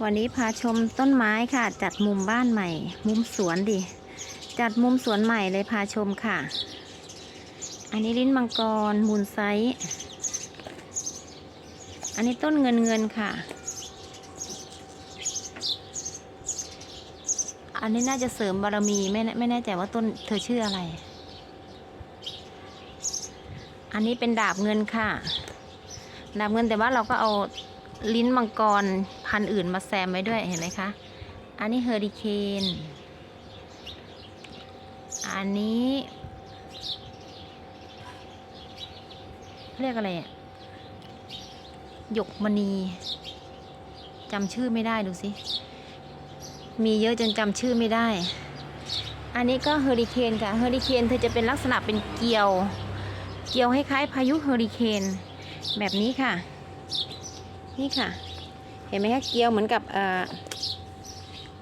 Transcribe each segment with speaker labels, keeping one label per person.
Speaker 1: วันนี้พาชมต้นไม้ค่ะ จัดมุมบ้านใหม่ มุมสวนดิ จัดมุมสวนใหม่เลยพาชมค่ะ อันนี้ลิ้นมังกรมูลไซส์อันนี้ต้นเงินเงินค่ะ อันนี้น่าจะเสริมบารมีไม่แน่ไม่แน่ใจว่าต้นเธอชื่ออะไร อันนี้เป็นดาบเงินค่ะ ดาบเงินแต่ว่าเราก็เอาลิ้นมังกร พันธุ์อื่นมาแซมไว้ด้วยเห็นไหมคะ อันนี้เฮอริเคน อันนี้เรียกอะไรอะหยกมณีจำชื่อไม่ได้ดูสิ มีเยอะจนจำชื่อไม่ได้ อันนี้ก็เฮอริเคนค่ะ เฮอริเคนเธอจะเป็นลักษณะเป็นเกลียว เกลียวคล้ายๆพายุเฮอริเคน แบบนี้ค่ะ นี่ค่ะ เห็นไหมคะเกลียวเหมือนกับ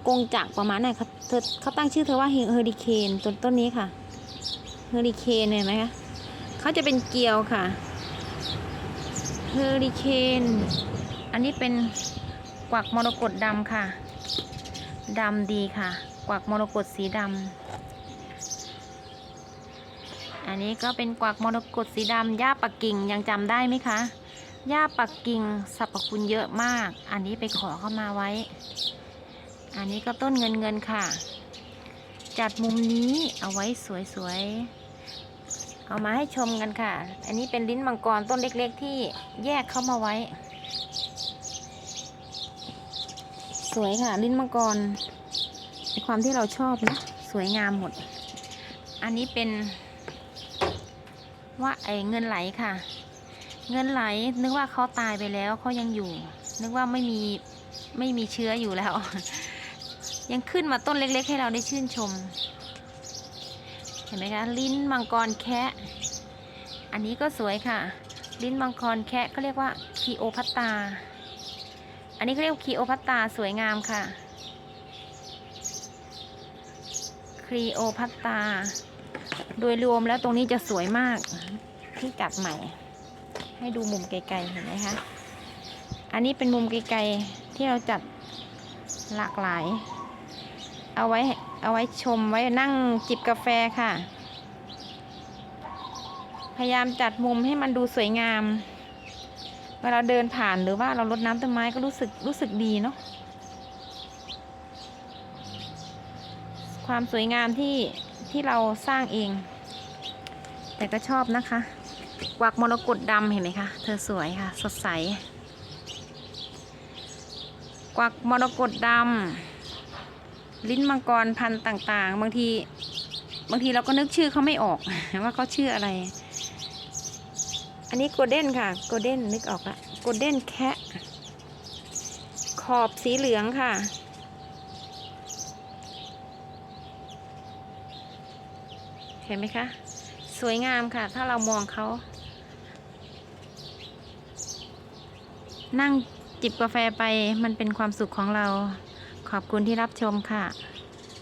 Speaker 1: กงจักประมาณนั้นเขาเธอเขาตั้งชื่อเธอว่าเฮอริเคนต้นต้นนี้ค่ะเฮอริเคนเห็นไหมคะเขาจะเป็นเกลียวค่ะเฮอริเคนอันนี้เป็นกวักมรกตดำค่ะดำดีค่ะ กวักมรกตสีดำอันนี้ก็เป็นกวักมรกตสีดำหญ้าปักกิ่งยังจำได้ไหมคะ หญ้าปักกิ่งสรรพคุณเยอะมาก อันนี้ไปขอเข้ามาไว้ อันนี้ก็ต้นเงินเงินค่ะ จัดมุมนี้เอาไว้สวยๆ เอามาให้ชมกันค่ะ อันนี้เป็นลิ้นมังกรต้นเล็กๆ ที่แยกเข้ามาไว้ สวยค่ะ ลิ้นมังกรในความที่เราชอบนะสวยงามหมด อันนี้เป็นว่าไอเงินไหลค่ะ เงินไหล นึกว่าเขาตายไปแล้วเขายังอยู่ นึกว่าไม่มีไม่มีเชื้ออยู่แล้ว ยังขึ้นมาต้นเล็ก ๆ ให้เราได้ชื่นชม เห็นไหมคะ ลิ้นมังกรแคะอันนี้ก็สวยค่ะ ลิ้นมังกรแคะก็เรียกว่าคีโอพัตตา อันนี้เขาเรียกคีโอพัตตาสวยงามค่ะคีโอพัตตา โดยรวมแล้วตรงนี้จะสวยมากที่จัดใหม่ ให้ดูมุมไกลๆเห็นไหมคะ อันนี้เป็นมุมไกลๆที่เราจัดหลากหลาย เอาไว้เอาไว้ชมไว้นั่งจิบกาแฟค่ะ พยายามจัดมุมให้มันดูสวยงาม เวลาเดินผ่านหรือว่าเรารดน้ำต้นไม้ก็รู้สึกรู้สึกดีเนาะ ความสวยงามที่ที่เราสร้างเอง แต่ก็ชอบนะคะ กวักมรกตดำเห็นไหมคะ เธอสวยค่ะ สดใส กวักมรกตดำลิ้นมังกรพันธุ์ต่างๆ บางที บางทีเราก็นึกชื่อเขาไม่ออก ว่าเขาชื่ออะไร อันนี้โกลเด้นค่ะ โกลเด้นนึกออกละโกลเด้นแคะขอบสีเหลืองค่ะเห็นไหมคะ สวยงามค่ะ ถ้าเรามองเขา นั่งจิบกาแฟไปมันเป็นความสุขของเรา ขอบคุณที่รับชมค่ะ